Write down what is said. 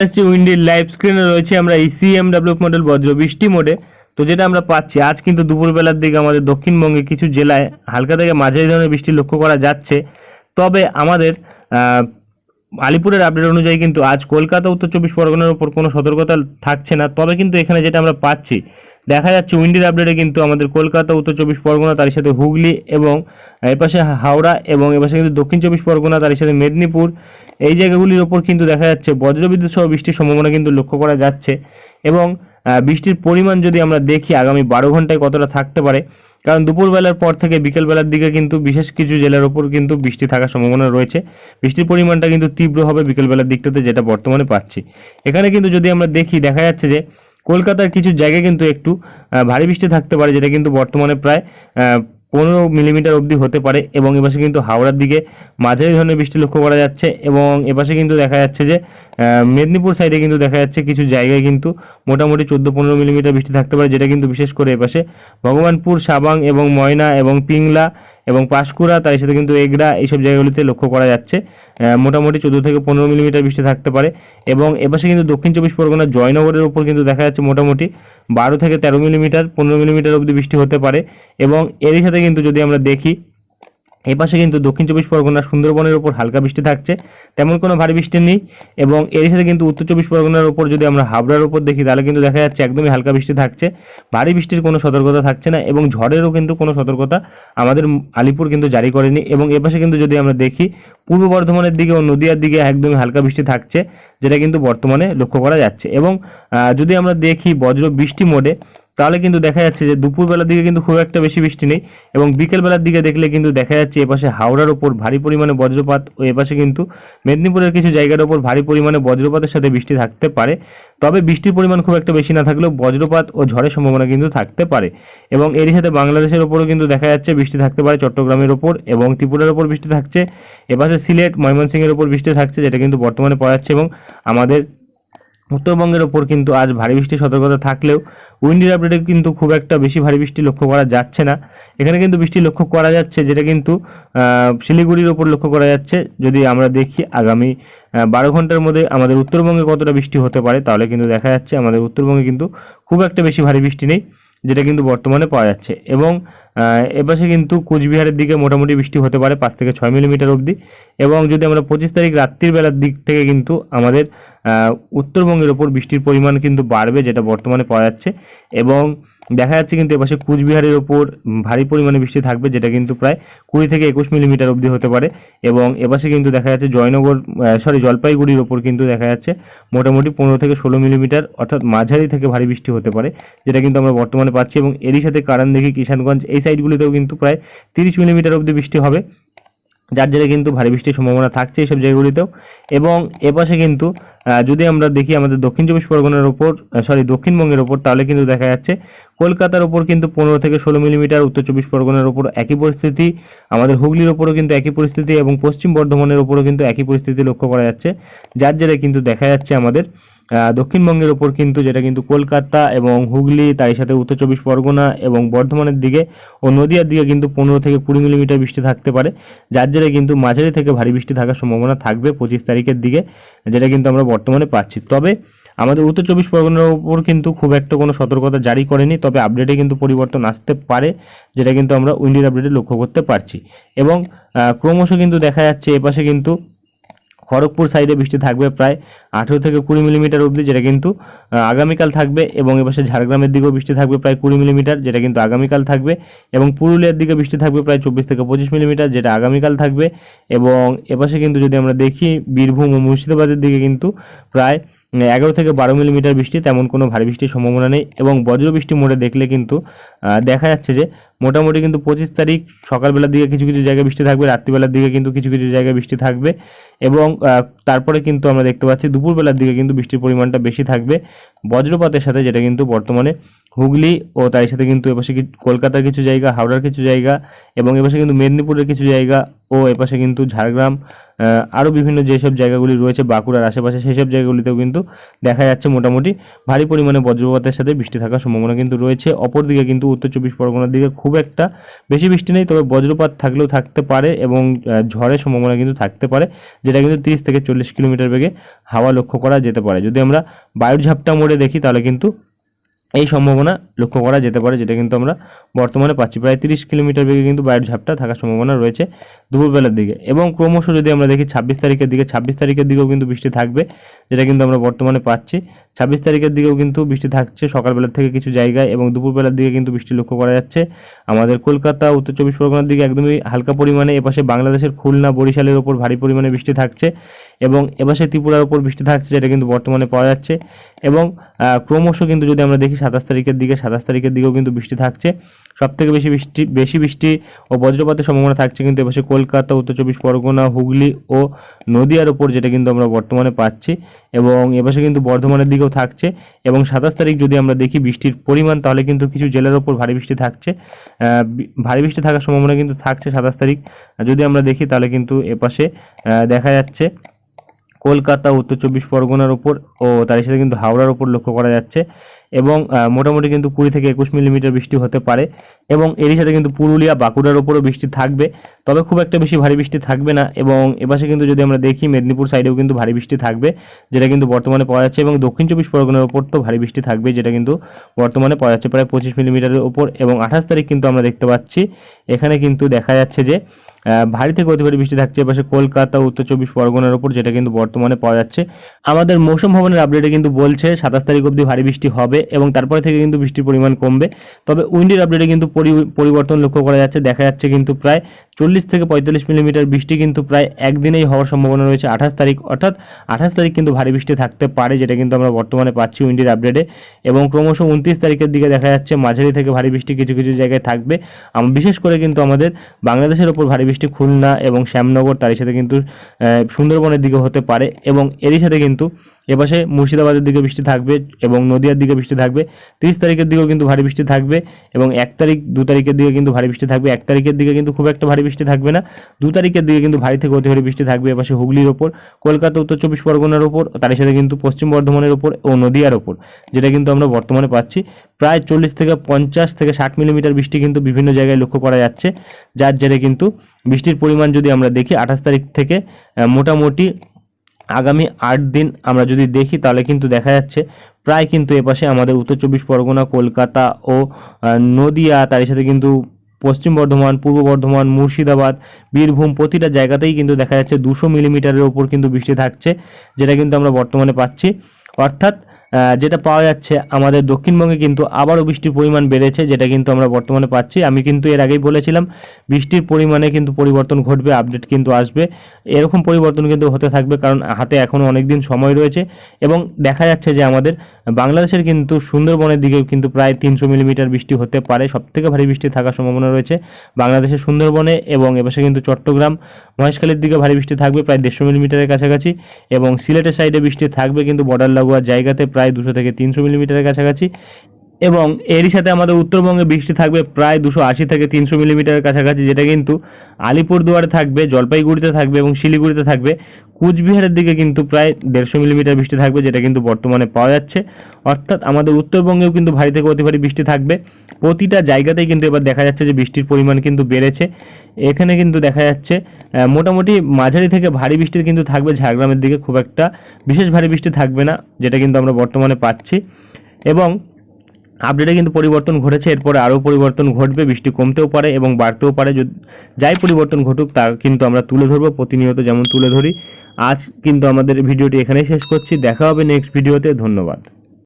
এসছি উইন্ডির লাইভ স্ক্রিনে রয়েছে আমরা এই মডেল বজ্র বৃষ্টি মোডে। তো যেটা আমরা পাচ্ছি, আজ কিন্তু দুপুরবেলার দিকে আমাদের দক্ষিণবঙ্গে কিছু জেলায় হালকা থেকে মাঝারি ধরনের বৃষ্টি লক্ষ্য করা যাচ্ছে। তবে আমাদের আলিপুরের আপডেট অনুযায়ী কিন্তু আজ কলকাতা, উত্তর চব্বিশ পরগনার উপর কোনো সতর্কতা থাকছে না। তবে কিন্তু এখানে যেটা আমরা পাচ্ছি, দেখা যাচ্ছে উইন্ডির আপডেটে কিন্তু আমাদের কলকাতা, উত্তর চব্বিশ পরগনা তার সাথে হুগলি এবং এপাশে হাওড়া এবং এপাশে কিন্তু দক্ষিণ চব্বিশ পরগনা তার সাথে মেদিনীপুর এই জায়গাগুলির ওপর কিন্তু দেখা যাচ্ছে বজ্রবিদ্যুৎ সহ বৃষ্টির সম্ভাবনা কিন্তু লক্ষ্য করা যাচ্ছে এবং বৃষ্টির পরিমাণ যদি আমরা দেখি আগামী বারো ঘন্টায় কতটা থাকতে পারে, কারণ দুপুরবেলার পর থেকে বিকেলবেলার দিকে কিন্তু বিশেষ কিছু জেলার ওপর কিন্তু বৃষ্টি থাকার সম্ভাবনা রয়েছে। বৃষ্টির পরিমাণটা কিন্তু তীব্র হবে বিকেলবেলার দিকটাতে যেটা বর্তমানে পাচ্ছি। এখানে কিন্তু যদি আমরা দেখি, দেখা যাচ্ছে যে কলকাতার কিছু জায়গায় কিন্তু একটু ভারী বৃষ্টি থাকতে পারে যেটা কিন্তু বর্তমানে প্রায় পনেরো মিলিমিটার অবধি হতে পারে এবং এপাশে কিন্তু হাওড়ার দিকে মাঝারি ধরনের বৃষ্টি লক্ষ্য করা যাচ্ছে এবং এপাশে কিন্তু দেখা যাচ্ছে যে মেদিনীপুর সাইডে কিন্তু দেখা যাচ্ছে কিছু জায়গায় কিন্তু মোটামুটি চোদ্দ পনেরো মিলিমিটার বৃষ্টি থাকতে পারে, যেটা কিন্তু বিশেষ করে এপাশে ভগবানপুর, সাবাং এবং ময়না এবং পিংলা এবং পাঁশকুড়া, তার সাথে কিন্তু এগড়া এইসব জায়গাগুলিতে লক্ষ্য করা যাচ্ছে। মোটামুটি চোদ্দ থেকে পনেরো মিলিমিটার বৃষ্টি থাকতে পারে এবং এপাশে কিন্তু দক্ষিণ চব্বিশ পরগনা জয়নগরের উপর কিন্তু দেখা যাচ্ছে মোটামুটি বারো থেকে তেরো মিলিমিটার পনেরো মিলিমিটার অবধি বৃষ্টি হতে পারে এবং এরই সাথে কিন্তু যদি আমরা দেখি এই পাশে কিন্তু দক্ষিণ চব্বিশ পরগনা সুন্দরবনের উপর হালকা বৃষ্টি থাকছে, তেমন কোনো ভারী বৃষ্টি নেই এবং এর সাথে কিন্তু উত্তর চব্বিশ পরগনার উপর যদি আমরা হাবড়ার উপর দেখি, তাহলে কিন্তু দেখা যাচ্ছে একদমই হালকা বৃষ্টি থাকছে। ভারী বৃষ্টির কোনো সতর্কতা থাকছে না এবং ঝড়েরও কিন্তু কোনো সতর্কতা আমাদের আলিপুর কিন্তু জারি করেনি এবং এপাশে কিন্তু যদি আমরা দেখি, পূর্ব বর্ধমানের দিকে ও নদিয়ার দিকে একদমই হালকা বৃষ্টি থাকছে, যেটা কিন্তু বর্তমানে লক্ষ্য করা যাচ্ছে এবং যদি আমরা দেখি বজ্র বৃষ্টি মোডে তাহলে কিন্তু দেখা যাচ্ছে যে দুপুরবেলার দিকে কিন্তু খুব একটা বেশি বৃষ্টি নেই এবং বিকেলবেলার দিকে দেখলে কিন্তু দেখা যাচ্ছে এপাশে হাওড়ার ওপর ভারী পরিমাণে বজ্রপাত ও এপাশে কিন্তু মেদিনীপুরের কিছু জায়গার ওপর ভারী পরিমাণে বজ্রপাতের সাথে বৃষ্টি থাকতে পারে। তবে বৃষ্টির পরিমাণ খুব একটা বেশি না থাকলেও বজ্রপাত ও ঝড়ের সম্ভাবনা কিন্তু থাকতে পারে এবং এরই সাথে বাংলাদেশের ওপরও কিন্তু দেখা যাচ্ছে বৃষ্টি থাকতে পারে চট্টগ্রামের ওপর এবং ত্রিপুরার ওপর বৃষ্টি থাকছে। এপাশে সিলেট, ময়মনসিংহের ওপর বৃষ্টি থাকছে, যেটা কিন্তু বর্তমানে পাওয়া যাচ্ছে এবং আমাদের উত্তরবঙ্গের ওপর কিন্তু আজ ভারী বৃষ্টির সতর্কতা থাকলেও উইন্ডির আপডেটে কিন্তু খুব একটা বেশি ভারী বৃষ্টি লক্ষ্য করা যাচ্ছে না। এখানে কিন্তু বৃষ্টি লক্ষ্য করা যাচ্ছে, যেটা কিন্তু শিলিগুড়ির ওপর লক্ষ্য করা যাচ্ছে। যদি আমরা দেখি আগামী বারো ঘণ্টার মধ্যে আমাদের উত্তরবঙ্গে কতটা বৃষ্টি হতে পারে, তাহলে কিন্তু দেখা যাচ্ছে আমাদের উত্তরবঙ্গে কিন্তু খুব একটা বেশি ভারী বৃষ্টি নেই, যেটা কিন্তু বর্তমানে পাওয়া যাচ্ছে। এবং এপাশে কিন্তু কুচবিহারের দিকে মোটামুটি বৃষ্টি হতে পারে পাঁচ থেকে ছয় মিলিমিটার অবধি। এবং যদি আমরা পঁচিশ তারিখ রাত্রির বেলার দিক থেকে কিন্তু আমাদের উত্তরবঙ্গের ওপর বৃষ্টির পরিমাণ কিন্তু বাড়বে, যেটা বর্তমানে পাওয়া যাচ্ছে। এবং দেখা যাচ্ছে কিন্তু এপাশে কুচবিহারের ওপর ভারী পরিমাণে বৃষ্টি থাকবে, যেটা কিন্তু প্রায় কুড়ি থেকে একুশ মিলিমিটার অবধি হতে পারে। এবং এপাশে কিন্তু দেখা যাচ্ছে জয়নগর সরি জলপাইগুড়ির ওপর কিন্তু দেখা যাচ্ছে মোটামুটি পনেরো থেকে ষোলো মিলিমিটার, অর্থাৎ মাঝারি থেকে ভারী বৃষ্টি হতে পারে, যেটা কিন্তু আমরা বর্তমানে পাচ্ছি। এবং এরই সাথে কারণ দেখি কিষানগঞ্জ, এই সাইডগুলিতেও কিন্তু প্রায় তিরিশ মিলিমিটার অবধি বৃষ্টি হবে। যার জেরে কিন্তু ভারী বৃষ্টির সম্ভাবনা থাকছে এইসব জায়গাগুলিতেও। এবং এপাশে কিন্তু যদি আমরা দেখি আমাদের দক্ষিণ চব্বিশ পরগনার ওপর সরি দক্ষিণবঙ্গের ওপর, তাহলে কিন্তু দেখা যাচ্ছে কলকাতার ওপর কিন্তু পনেরো থেকে ষোলো মিলিমিটার, উত্তর চব্বিশ পরগনার ওপর একই পরিস্থিতি, আমাদের হুগলির ওপরও কিন্তু একই পরিস্থিতি এবং পশ্চিম বর্ধমানের ওপরও কিন্তু একই পরিস্থিতি লক্ষ্য করা যাচ্ছে। যার জেরে কিন্তু দেখা যাচ্ছে আমাদের দক্ষিণবঙ্গের ওপর কিন্তু যেটা কিন্তু কলকাতা এবং হুগলি, তার সাথে উত্তর চব্বিশ পরগনা এবং বর্ধমানের দিকে ও নদিয়ার দিকে কিন্তু পনেরো থেকে কুড়ি মিলিমিটার বৃষ্টি থাকতে পারে। যার জেরে কিন্তু মাঝারি থেকে ভারী বৃষ্টি থাকার সম্ভাবনা থাকবে পঁচিশ তারিখের দিকে, যেটা কিন্তু আমরা বর্তমানে পাচ্ছি। তবে আমাদের উত্তর চব্বিশ পরগনার উপর কিন্তু খুব একটা কোনো সতর্কতা জারি করেনি, তবে আপডেটে কিন্তু পরিবর্তন আসতে পারে, যেটা কিন্তু আমরা উইন্ডির আপডেটে লক্ষ্য করতে পারছি। এবং ক্রমশ কিন্তু দেখা যাচ্ছে এপাশে কিন্তু খড়গপুর সাইডে বৃষ্টি থাকবে প্রায় আঠেরো থেকে কুড়ি মিলিমিটার অবধি, যেটা কিন্তু আগামীকাল থাকবে এবং এপাশে ঝাড়গ্রামের দিকেও বৃষ্টি থাকবে প্রায় কুড়ি মিলিমিটার, যেটা কিন্তু আগামীকাল থাকবে এবং পুরুলিয়ার দিকে বৃষ্টি থাকবে প্রায় চব্বিশ থেকে পঁচিশ মিলিমিটার, যেটা আগামীকাল থাকবে এবং এপাশে কিন্তু যদি আমরা দেখি বীরভূম ও মুর্শিদাবাদের দিকে কিন্তু প্রায় এগারো থেকে বারো মিলিমিটার বৃষ্টি, তেমন কোনো ভারী বৃষ্টির সম্ভাবনা নেই এবং বজ্র বৃষ্টি মোড়ে দেখলে কিন্তু দেখা যাচ্ছে যে মোটামুটি কিন্তু পঁচিশ তারিখ সকালবেলার দিকে কিছু কিছু জায়গায় বৃষ্টি থাকবে, রাত্রিবেলার দিকে কিন্তু কিছু কিছু জায়গায় বৃষ্টি থাকবে এবং তারপরে কিন্তু আমরা দেখতে পাচ্ছি দুপুরবেলার দিকে কিন্তু বৃষ্টির পরিমাণটা বেশি থাকবে। বজ্রপাতের সাথে যেটা কিন্তু বর্তমানে হুগলি ও তার সাথে কিন্তু এপাশে কলকাতার কিছু জায়গা, হাওড়ার কিছু জায়গা এবং এপাশে কিন্তু মেদিনীপুরের কিছু জায়গা ও এপাশে কিন্তু ঝাড়গ্রাম আরও বিভিন্ন যেসব জায়গাগুলি রয়েছে বাঁকুড়ার আশেপাশে সেই সব জায়গাগুলিতেও কিন্তু দেখা যাচ্ছে মোটামুটি ভারী পরিমাণে বজ্রপাতের সাথে বৃষ্টি থাকার সম্ভাবনা কিন্তু রয়েছে। অপরদিকে কিন্তু উত্তর চব্বিশ পরগনার দিকে খুব একটা বেশি বৃষ্টি নেই, তবে বজ্রপাত থাকলেও থাকতে পারে এবং ঝড়ের সম্ভাবনা কিন্তু থাকতে পারে, যেটা কিন্তু তিরিশ থেকে চল্লিশ কিলোমিটার বেগে হাওয়া লক্ষ্য করা যেতে পারে। যদি আমরা বায়ুর ঝাপটা মোড়ে দেখি, তাহলে কিন্তু এই সম্ভাবনা লক্ষ্য করা যেতে পারে, যেটা কিন্তু আমরা বর্তমানে পাচ্ছি। প্রায় তিরিশ কিলোমিটার বেগে কিন্তু বায়ুর ঝাপটা থাকার সম্ভাবনা রয়েছে দুপুরবেলার দিকে। এবং ক্রমশ যদি আমরা দেখি ছাব্বিশ তারিখের দিকে, ছাব্বিশ তারিখের দিকেও কিন্তু বৃষ্টি থাকবে, যেটা কিন্তু আমরা বর্তমানে পাচ্ছি। ছাব্বিশ তারিখের দিকেও কিন্তু বৃষ্টি থাকছে। সকালবেলা থেকে কিছু জায়গায় এবং দুপুরবেলার দিকে কিন্তু বৃষ্টি লক্ষ্য করা যাচ্ছে। আমাদের কলকাতা, উত্তর চব্বিশ পরগনার দিকে একদমই হালকা পরিমাণে, এপাশে বাংলাদেশের খুলনা, বরিশালের ওপর ভারী পরিমাণে বৃষ্টি থাকছে এবং এপাশে ত্রিপুরার ওপর বৃষ্টি থাকছে, যেটা কিন্তু বর্তমানে পাওয়া যাচ্ছে। এবং ক্রমশ কিন্তু যদি আমরা দেখি সাতাশ তারিখের দিকে, সাতাশ তারিখের দিকেও কিন্তু বৃষ্টি থাকছে। সব থেকে বেশি বৃষ্টি বেশি বৃষ্টি ও বজ্রপাতের সম্ভাবনা থাকছে কিন্তু এপাশে কলকাতা, উত্তর চব্বিশ পরগনা, হুগলি ও নদিয়ার ওপর যেটা কিন্তু আমরা বর্তমানে পাচ্ছি এবং এপাশে কিন্তু বর্ধমানের দিকেও থাকছে এবং সাতাশ তারিখ যদি আমরা দেখি বৃষ্টির পরিমাণ, তাহলে কিন্তু কিছু জেলার ওপর ভারী বৃষ্টি থাকছে। ভারী বৃষ্টি থাকার সম্ভাবনা কিন্তু থাকছে সাতাশ তারিখ। যদি আমরা দেখি, তাহলে কিন্তু এপাশে দেখা যাচ্ছে কলকাতা, উত্তর চব্বিশ পরগনার ওপর ও তার সাথে কিন্তু হাওড়ার ওপর লক্ষ্য করা যাচ্ছে। এবং মোটামুটি কিন্তু কুড়ি থেকে একুশ মিলিমিটার বৃষ্টি হতে পারে এবং এরই সাথে কিন্তু পুরুলিয়া, বাঁকুড়ার ওপরও বৃষ্টি থাকবে। তবে খুব একটা বেশি ভারী বৃষ্টি থাকবে না এবং এপাশে কিন্তু যদি আমরা দেখি মেদিনীপুর সাইডেও কিন্তু ভারী বৃষ্টি থাকবে, যেটা কিন্তু বর্তমানে পাওয়া যাচ্ছে এবং দক্ষিণ চব্বিশ পরগনার ওপর তো ভারী বৃষ্টি থাকবে, যেটা কিন্তু বর্তমানে পাওয়া যাচ্ছে প্রায় পঁচিশ মিলিমিটারের ওপর এবং আঠাশ তারিখ কিন্তু আমরা দেখতে পাচ্ছি। এখানে কিন্তু দেখা যাচ্ছে যে ভারী থেকে অতি ভারী বৃষ্টি থাকছে। এপাশে কলকাতা, উত্তর চব্বিশ পরগনার উপর যেটা কিন্তু বর্তমানে পাওয়া যাচ্ছে। আমাদের মৌসুম ভবনের আপডেটে কিন্তু বলছে, সাতাশ তারিখ অবধি ভারী বৃষ্টি হবে এবং তারপরে থেকে কিন্তু বৃষ্টির পরিমাণ কমবে। তবে উইন্ডের আপডেটে কিন্তু পরি- পরিবর্তন লক্ষ্য করা যাচ্ছে। দেখা যাচ্ছে কিন্তু প্রায় চল্লিশ থেকে পঁয়তাল্লিশ মিলিমিটার বৃষ্টি কিন্তু প্রায় একদিনেই হওয়ার সম্ভাবনা রয়েছে আঠাশ তারিখ, অর্থাৎ আঠাশ তারিখ কিন্তু ভারী বৃষ্টি থাকতে পারে, যেটা কিন্তু আমরা বর্তমানে পাচ্ছি উইন্ডির আপডেটে। এবং ক্রমশ উনত্রিশ তারিখের দিকে দেখা যাচ্ছে মাঝারি থেকে ভারী বৃষ্টি কিছু কিছু জায়গায় থাকবে। বিশেষ করে কিন্তু আমাদের বাংলাদেশের ওপর ভারী বৃষ্টি খুলনা এবং শ্যামনগর, তারই সাথে কিন্তু সুন্দরবনের দিকে হতে পারে। এবং এরই সাথে কিন্তু এপাশে মুর্শিদাবাদের দিকে বৃষ্টি থাকবে এবং নদিয়ার দিকে বৃষ্টি থাকবে। তিরিশ তারিখের দিকেও কিন্তু ভারী বৃষ্টি থাকবে এবং এক তারিখ, দু তারিখের দিকে কিন্তু ভারী বৃষ্টি থাকবে। এক তারিখের দিকে কিন্তু খুব একটা ভারী বৃষ্টি থাকবে না। দু তারিখের দিকে কিন্তু ভারী থেকে অতি ভারী বৃষ্টি থাকবে এপাশে হুগলির ওপর, কলকাতা, উত্তর চব্বিশ পরগনার ওপর তার সাথে কিন্তু পশ্চিম বর্ধমানের ওপর ও নদিয়ার ওপর, যেটা কিন্তু আমরা বর্তমানে পাচ্ছি। প্রায় চল্লিশ থেকে পঞ্চাশ থেকে ষাট মিলিমিটার বৃষ্টি কিন্তু বিভিন্ন জায়গায় লক্ষ্য করা যাচ্ছে। যার জেরে কিন্তু বৃষ্টির পরিমাণ যদি আমরা দেখি, আঠাশ তারিখ থেকে মোটামুটি আগামী আট দিন আমরা যদি দেখি, তাহলে কিন্তু দেখা যাচ্ছে প্রায় কিন্তু এপাশে আমাদের উত্তর চব্বিশ পরগনা, কলকাতা ও নদিয়া, তার সাথে কিন্তু পশ্চিম বর্ধমান, পূর্ব বর্ধমান, মুর্শিদাবাদ, বীরভূম প্রতিটা জায়গাতেই কিন্তু দেখা যাচ্ছে দুশো মিলিমিটারের ওপর কিন্তু বৃষ্টি থাকছে, যেটা কিন্তু আমরা বর্তমানে পাচ্ছি। অর্থাৎ যেটা পাওয়া যাচ্ছে, আমাদের দক্ষিণবঙ্গে কিন্তু আবারও বৃষ্টির পরিমাণ বেড়েছে, যেটা কিন্তু আমরা বর্তমানে পাচ্ছি। আমি কিন্তু এর আগেই বলেছিলাম, বৃষ্টির পরিমাণে কিন্তু পরিবর্তন ঘটবে, আপডেট কিন্তু আসবে। এরকম পরিবর্তন কিন্তু হতে থাকবে, কারণ হাতে এখনও অনেক দিন সময় রয়েছে। এবং দেখা যাচ্ছে যে আমাদের বাংলাদেশের কিন্তু সুন্দরবনের দিকেও কিন্তু প্রায় তিনশো মিলিমিটার বৃষ্টি হতে পারে, সবথেকে ভারী বৃষ্টি থাকার সম্ভাবনা রয়েছে বাংলাদেশের সুন্দরবনে এবং এপাশে কিন্তু চট্টগ্রাম, মহেশখালীর দিকে ভারী বৃষ্টি থাকবে, প্রায় দেড়শো মিলিমিটারের কাছাকাছি। এবং সিলেটের সাইডে বৃষ্টি থাকবে কিন্তু বর্ডার লাগোয়া জায়গাতে প্রায় দুশো থেকে তিনশো মিলিমিটারের কাছাকাছি। এবং এরই সাথে আমাদের উত্তরবঙ্গে বৃষ্টি থাকবে প্রায় দুশো আশি থেকে তিনশো মিলিমিটারের কাছাকাছি, যেটা কিন্তু আলিপুরদুয়ারে থাকবে, জলপাইগুড়িতে থাকবে এবং শিলিগুড়িতে থাকবে। কুচবিহারের দিকে কিন্তু প্রায় দেড়শো মিলিমিটার বৃষ্টি থাকবে, যেটা কিন্তু বর্তমানে পাওয়া যাচ্ছে। অর্থাৎ আমাদের উত্তরবঙ্গেও কিন্তু ভারী থেকে অতি ভারী বৃষ্টি থাকবে। প্রতিটা জায়গাতেই কিন্তু এবার দেখা যাচ্ছে যে বৃষ্টির পরিমাণ কিন্তু বেড়েছে। এখানে কিন্তু দেখা যাচ্ছে মোটামুটি মাঝারি থেকে ভারী বৃষ্টি কিন্তু থাকবে ঝাড়গ্রামের দিকে, খুব একটা বিশেষ ভারী বৃষ্টি থাকবে না, যেটা কিন্তু আমরা বর্তমানে পাচ্ছি। এবং আপডেটে কিন্তু পরিবর্তন ঘটেছে, এরপরে আরও পরিবর্তন ঘটবে, বৃষ্টি কমতেও পারে এবং বাড়তেও পারে। যাই পরিবর্তন ঘটুক, তা কিন্তু আমরা তুলে ধরবো, প্রতিনিয়ত যেমন তুলে ধরি। আজ কিন্তু আমাদের ভিডিওটি এখানেই শেষ করছি, দেখা হবে নেক্সট ভিডিওতে ধন্যবাদ।